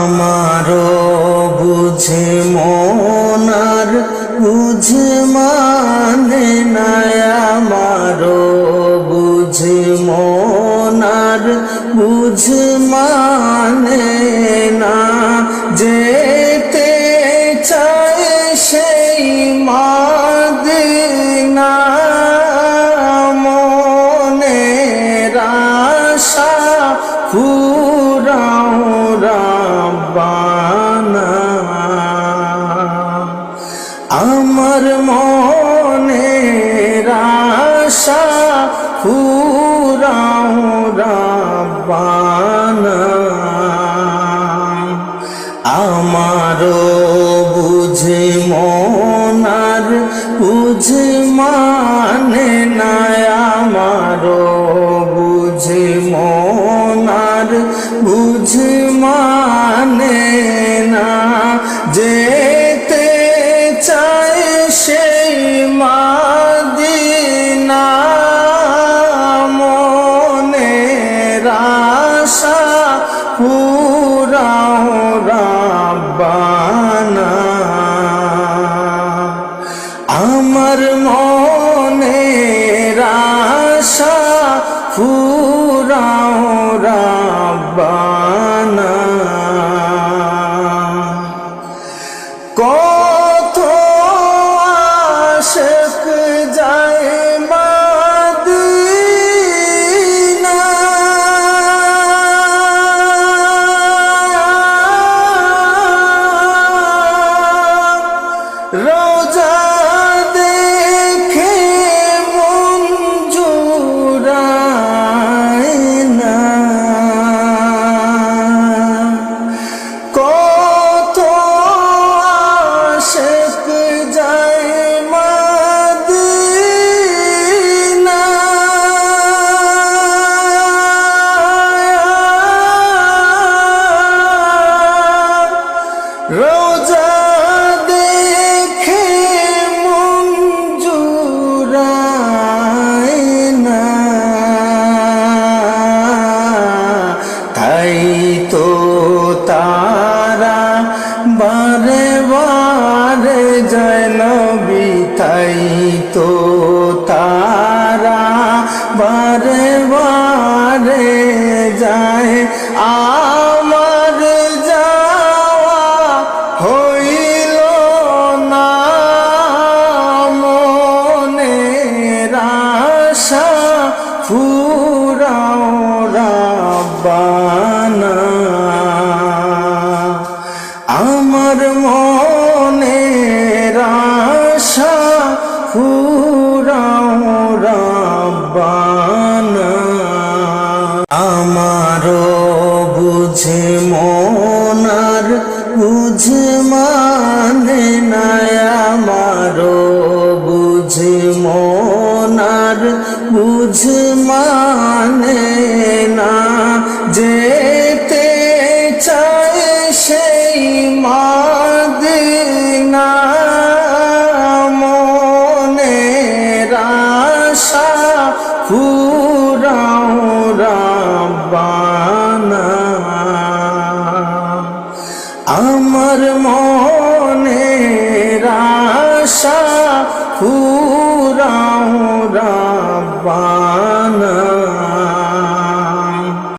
আমারও বুঝে মনার বুঝে মানে না বুঝে মনার বুঝে মানে না যেতে ফুরাও রাব্বানা। আমারও বুঝে মনার বুঝে মানে না আমারও বুঝে মনার বুঝে আশা ফুরাও রাব্বানা কত আশেক যায় তো তারা বারে বারে যায় নবী তাই তো তারা বারে বারে যায় আমার জানা। আমার মনে আশা পুরাও রাব্বানা। আমার বুঝে মনার বুঝে মানে না আমার বুঝে মনার বুঝে মানে না فأخذه